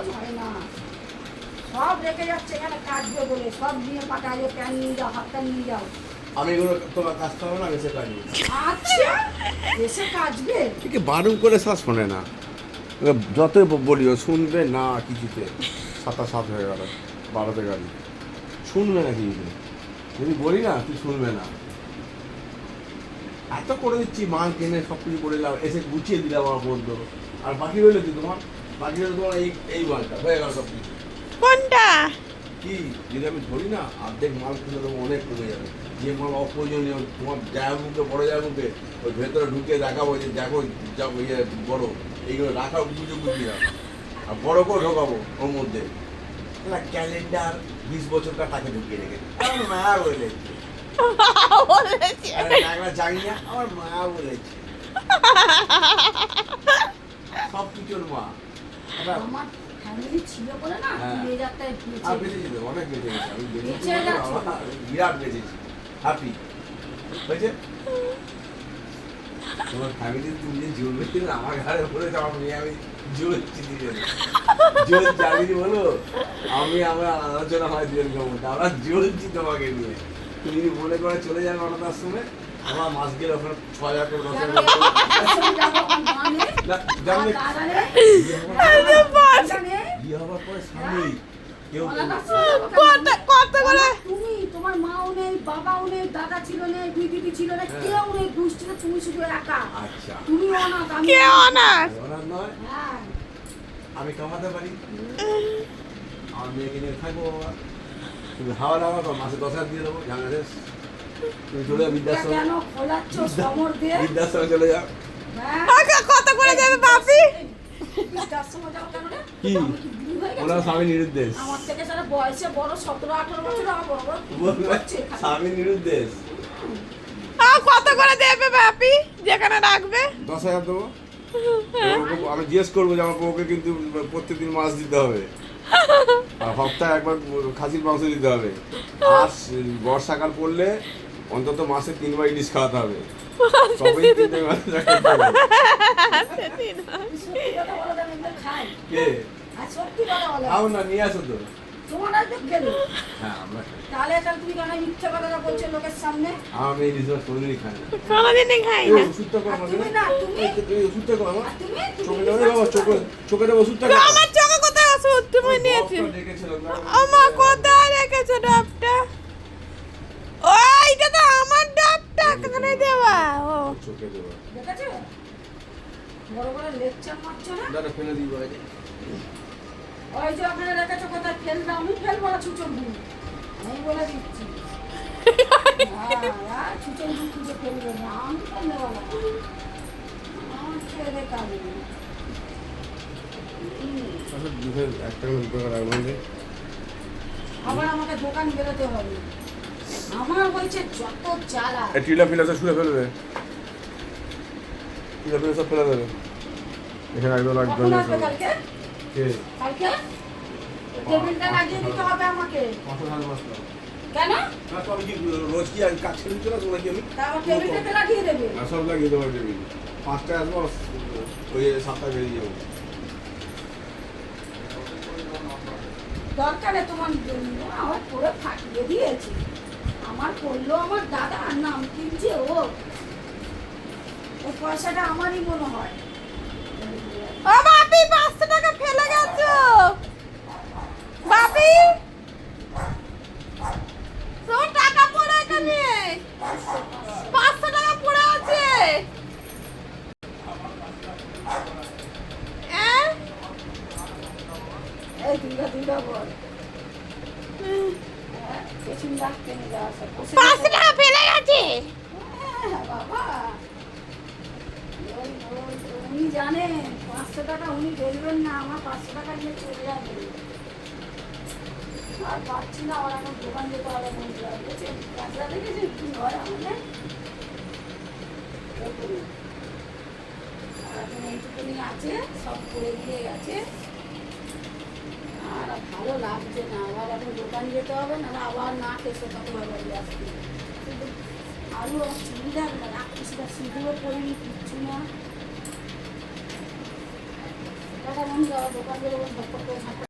কাজ হয় না। সব রেখে যাচ্ছে এখানে কাটবে বলে। সব নিয়ে পাঠালে প্যান নিয়ে যাও হাতটা নিয়ে যাও। আমি এগুলো তোমার কাজটা হবে না এসে কাজ আচ্ছা এসে কাটবে ঠিক বারণ করে শ্বাস শোনে না। যতই ব- বলি ও শুনবে না কিছুতে। সাতা সাত হয়ে গেল বারোতে গাড়ি। শুনবে না কিছুতে। যদি বলি না তুই শুনবে না। এত করে দিচ্ছি মাল কিনে সব কিছু করে দিলাম এসে গুছিয়ে দিলাম আমার বন্ধু আর বাকি রইল কি তোমার? বাকি তোমার এই এই মালটা হয়ে গেল সব কিছু। কোনটা? কি? যদি আমি ধরি না অর্ধেক মাল কিনে দেবো অনেক কমে যাবে। যে মাল অপ্রয়োজনীয় তোমার জায়গা মুখে বড় জায়গা মুখে ওই ভেতরে ঢুকে দেখাবো যে দেখো যা ইয়ে বড় এইগুলো রাখার বুঝে বুঝি না আর বড় করে ঢোকাবো ওর মধ্যে। না ক্যালেন্ডার বিশ বছরকার টাকা ঢুকিয়ে রেখেছে। আমার মায়া বলেছে। আমার মায়া বলেছে। সব কিছুর মা। আমার ফ্যামিলি ছিল বলে না হ্যাঁ। বেঁচে অনেক বেঁচে গেছে আমি বেঁচে আমার বিরাট বেঁচেছি। হ্যাপি হয়েছে? তোমার ফ্যামিলির তুমি যে জোর বেঁচে আমার ঘরে পড়েছে আমার মেয়ে আমি জ্বলছি দুজনে। জোর জানি বলো। আমি আমার আলোচনা হয় আমরা তোমাকে নিয়ে। তুমি যদি মনে করে চলে যাবে অনাথ আশ্রমে আমার মাস গেলে ওখানে ছ হাজার করে দশ হাজার তুমি তোমার মাও নেই বাবাও নেই দাদা ছিল নেই দুই দিদি ছিল না হ্যাঁ। কেউ নেই তুমি শুধু একা আচ্ছা তুমি অনাথ আমি অনাথ নয় হ্যাঁ আমি কামাতে পারি আমার মেয়েকে নিয়ে থাকব তুমি হাওয়া লাগাও তো মাসে দশ হাজার দিয়ে দেবো জানা শেষ তুমি চলে যাও এটা কেন খোলাচ্ছ সমর দিয়ে? বৃদ্ধাশ্রমে চলে যাও। কত করে দেবে বাপি? কি? ওনার স্বামী নিরুদ্দেশ। আমার থেকে সারা বয়সে বড় সতেরো আঠারো বছর আমার বড় বড় বলবে, হচ্ছে খালি। স্বামী নিরুদ্দেশ। কত করে দেবে বাপি? যেখানে রাখবে? দশ হাজার দেবো। ওকে- আমি জিজ্ঞেস করব যে আমাকে ওকে কিন্তু প্রত্যেকদিন মাছ দিতে হবে। আর সপ্তাহে একবার খাসির মাংস দিতে হবে। আর বর্ষাকাল পড়লে অন্তত মাসে তিনবার ইলিশ খাওয়াতে হবে। না নিয়ে আসো তো। হ্যাঁ আমরা খাই। তাহলে তাহলে তুমি কেন মিথ্যে কথাটা বলছো লোকের সামনে? আমি কোনোদিনই খাই না। কোনোদিনই খাই না। ওষুধটা তুমি না, তুমি? ওষুধটা কর আমার। চোখে বাবা চোখে চোখে ওষুধটা তো আমার চোখে কোথায় ওষুধ? তুমি নিয়েছো কোথায় রেখেছো ও এইটা তো আমার ডাবটা কানে দেওয়া ও চোখে দেবো দেখেছ? বড় বড় লেকচার মারছো না? দাদা ফেলে দিই বাইরে। ওই যে ওখানে রেখেছো কোথায়? ফেল দাও আমি ফেলব না ছুচনগুলো আমি বলে দিচ্ছি। ছুচনগুলো খুঁজে ফেলবে না আমি ফেলতে বলো আমার ছেলে কাজে আচ্ছা আবার আমাকে দোকান বেরোতে হবে। আমার হয়েছে যত এই টিলা ফিলা সব ফেলবে। ফিলা সব ফেলে দেবে। এখানে একদম আসবে কালকে? কে? কালকে? টেবিলটা লাগিয়ে দিতে হবে আমাকে। সাড়ে কেন? আমি কি রোজ কি আর কাজ ছেড়ে চলে আসব নাকি আমি? টেবিলটাতে লাগিয়ে দেবে। সব লাগিয়ে দেবো টেবিল। পাঁচটায় আসব ওই সাতটায় বেরিয়ে যাব। দরকারে তোমার জন্য আমার পুরো ফাটিয়ে দিয়েছে। আমার করল আমার দাদা আর নাম কিনছে ও। পয়সাটা আমারই মনে হয়। ও বাপি পাঁচশো টাকা ফেলে গেছো। বাপি তোর টাকা পড়ে এখানে। পাঁচশো টাকা পড়ে আছে। হ্যাঁ? পাঁচশো টাকা ফেলে গেছে হ্যাঁ, বাবা ওই- ওই- উনি জানেন পাঁচশো টাকা উনি বলবেন না, আমার পাঁচশো টাকা নিয়ে চলে যাবে। আর পাচ্ছি না আমার দোকান যেতে হবে বন্ধুরা কি হয় আমাদের এখন এইটুকুনি আছে, সব করে দিয়ে গেছে। আর ভালো লাগছে না, আবার এখন দোকান যেতে হবে না আবার না হবে বাড়ি আসতে কিন্তু আরও চুড়িদার রাখছি সিঁদুরও পরিনি, কিচ্ছু না। টাটা বন্ধুরা দোকান বেরোবেন